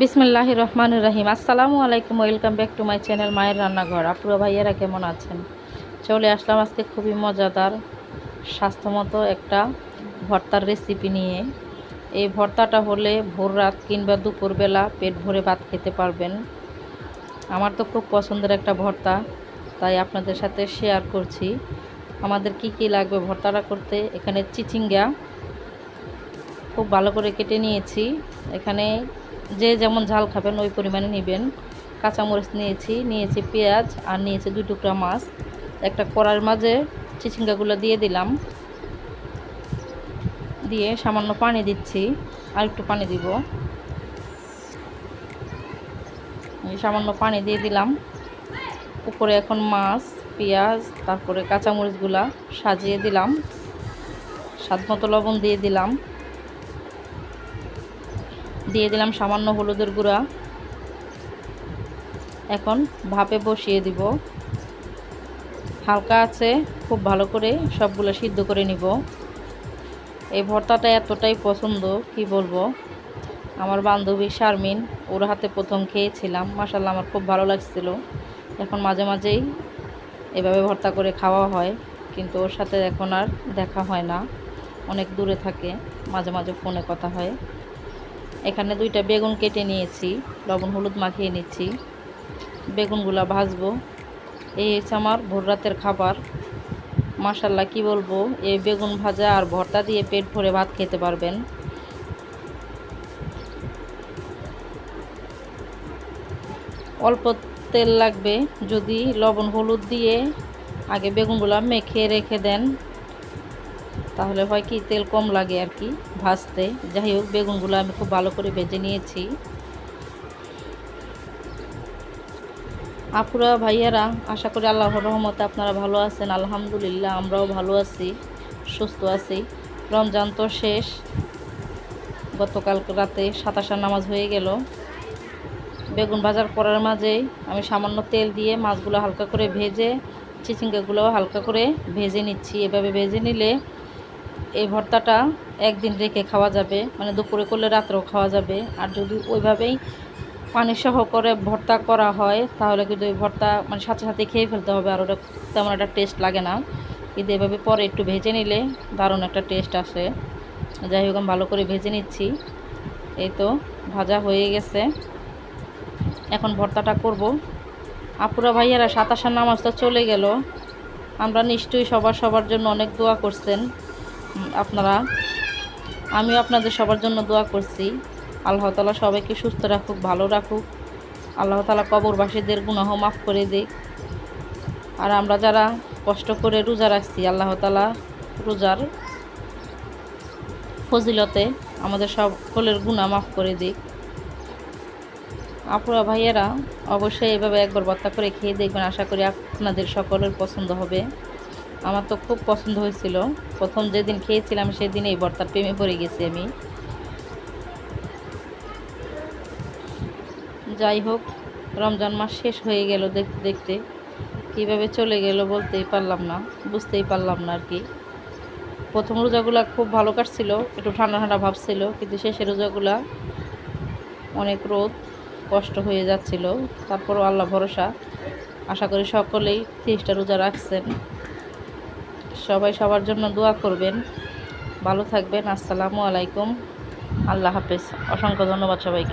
বিসমিল্লাহ রহমান রহিম। আসসালামু আলাইকুম, welcome back to my channel মায়ের রান্নাঘর। আপুরা, ভাইয়েরা কেমন আছেন? চলে আসলাম আজকে খুবই মজাদার, স্বাস্থ্যমতো একটা ভর্তার রেসিপি নিয়ে। এই ভর্তাটা হলে ভোর রাত কিংবা দুপুরবেলা পেট ভরে ভাত খেতে পারবেন। আমার তো খুব পছন্দের একটা ভর্তা, তাই আপনাদের সাথে শেয়ার করছি। আমাদের কি কি লাগবে ভর্তাটা করতে? এখানে চিচিঙ্গা খুব ভালো করে কেটে নিয়েছি। এখানে যে যেমন ঝাল খাবেন, ওই পরিমাণে নেবেন। কাঁচামরিচ নিয়েছি নিয়েছি পেঁয়াজ, আর নিয়েছি দুই টুকরা মাছ। একটা কড়ার মাঝে চিচিঙ্গাগুলো দিয়ে দিলাম। দিয়ে সামান্য পানি দিচ্ছি, আর একটু পানি দিব। সামান্য পানি দিয়ে দিলাম। উপরে এখন মাছ, পেঁয়াজ, তারপরে কাঁচামরিচগুলা সাজিয়ে দিলাম। স্বাদ মতো লবণ দিয়ে দিলাম। দিয়ে দিলাম সামান্য হলুদের গুঁড়া। এখন ভাপে বসিয়ে দিব। হালকা আছে, খুব ভালো করে সবগুলো সিদ্ধ করে নিব। এই ভর্তাটা এতটাই পছন্দ, কি বলব? আমার বান্ধবী শারমিন, ওর হাতে প্রথম খেয়েছিলাম। মাসাল্লাহ আমার খুব ভালো লাগছিল। এখন মাঝে মাঝেই এভাবে ভর্তা করে খাওয়া হয়, কিন্তু ওর সাথে এখন আর দেখা হয় না। অনেক দূরে থাকে, মাঝে মাঝে ফোনে কথা হয়। এখানে দুইটা বেগুন কেটে নিয়েছি, লবণ, হলুদ মাখিয়ে নিচ্ছি। বেগুনগুলা ভাজবো। এই হচ্ছে আমার ভোর রাতের খাবার। মাসাল্লাহ কি বলব, এই বেগুন ভাজা আর ভর্তা দিয়ে পেট ভরে ভাত খেতে পারবেন। অল্প তেল লাগবে, যদি লবণ, হলুদ দিয়ে আগে বেগুনগুলো মেখে রেখে দেন। তাহলে হয় কি, তেল কম লাগে আর কি ভাজতে। যাই হোক, বেগুনগুলো আমি খুব ভালো করে ভেজে নিয়েছি। আপুরা, ভাইয়ারা, আশা করি আল্লাহর রহমতে আপনারা ভালো আছেন। আলহামদুলিল্লাহ, আমরাও ভালো আছি, সুস্থ আছি। রমজান তো শেষ। গতকাল রাতে সাতাশার নামাজ হয়ে গেল। বেগুন ভাজার করার মাঝেই আমি সামান্য তেল দিয়ে মাছগুলো হালকা করে ভেজে, চিচিঙ্গাগুলোও হালকা করে ভেজে নিচ্ছি। এভাবে ভেজে নিলে এই ভর্তাটা একদিন রেখে খাওয়া যাবে মানে দুপুরে করলে রাত্রেও খাওয়া যাবে। আর যদি ওইভাবেই পানি সহ করে ভর্তা করা হয়, তাহলে কিন্তু ওই ভর্তা মানে সাথে সাথে খেয়ে ফেলতে হবে, আর ওটা তেমন একটা টেস্ট লাগে না। কিন্তু এভাবে পরে একটু ভেজে নিলে দারুণ একটা টেস্ট আসে। যাই হোক, আমি ভালো করে ভেজে নিচ্ছি। এই তো ভাজা হয়ে গেছে। এখন ভর্তাটা করব। আপুরা ভাইয়ারা সাতাশার নামাজ তো চলে গেল। আমরা নিশ্চয়ই সবার সবার জন্য অনেক দোয়া করছেন। আপনারা আমিও আপনাদের সবার জন্য দোয়া করছি। আল্লাহ তালা সবাইকে সুস্থ রাখুক, ভালো রাখুক। আল্লাহ তালা কবরবাসীদের গুনাহ মাফ করে দিক। আর আমরা যারা কষ্ট করে রোজা রাখছি, আল্লাহ তালা রোজার ফজিলতে আমাদের সকলের গুণা মাফ করে দিক। আপুরা, ভাইয়েরা, অবশ্যই এভাবে একবার বত্তা করে খেয়ে দেখবেন। আশা করি আপনাদের সকলের পছন্দ হবে। আমার তো খুব পছন্দ হয়েছিল। প্রথম যেদিন খেয়েছিলাম সেদিন এই ভর্তার প্রেমে পড়ে গেছি আমি। যাই হোক, রমজান মাস শেষ হয়ে গেল দেখতে দেখতে। কীভাবে চলে গেল বলতেই পারলাম না, বুঝতেই পারলাম না আর কি। প্রথম রোজাগুলা খুব ভালো কাটছিল, একটু ঠান্ডা ঠান্ডা ভাবছিল কিন্তু শেষের রোজাগুলা অনেক রোদ, কষ্ট হয়ে যাচ্ছিল। তারপরও আল্লাহ ভরসা। আশা করি সকলেই তিরিশটা রোজা রাখছেন। সবাই সবার জন্য দোয়া করবেন। ভালো থাকবেন। আসসালামু আলাইকুম। আল্লাহ হাফেজ। অসংখ্য ধন্যবাদ সবাইকে।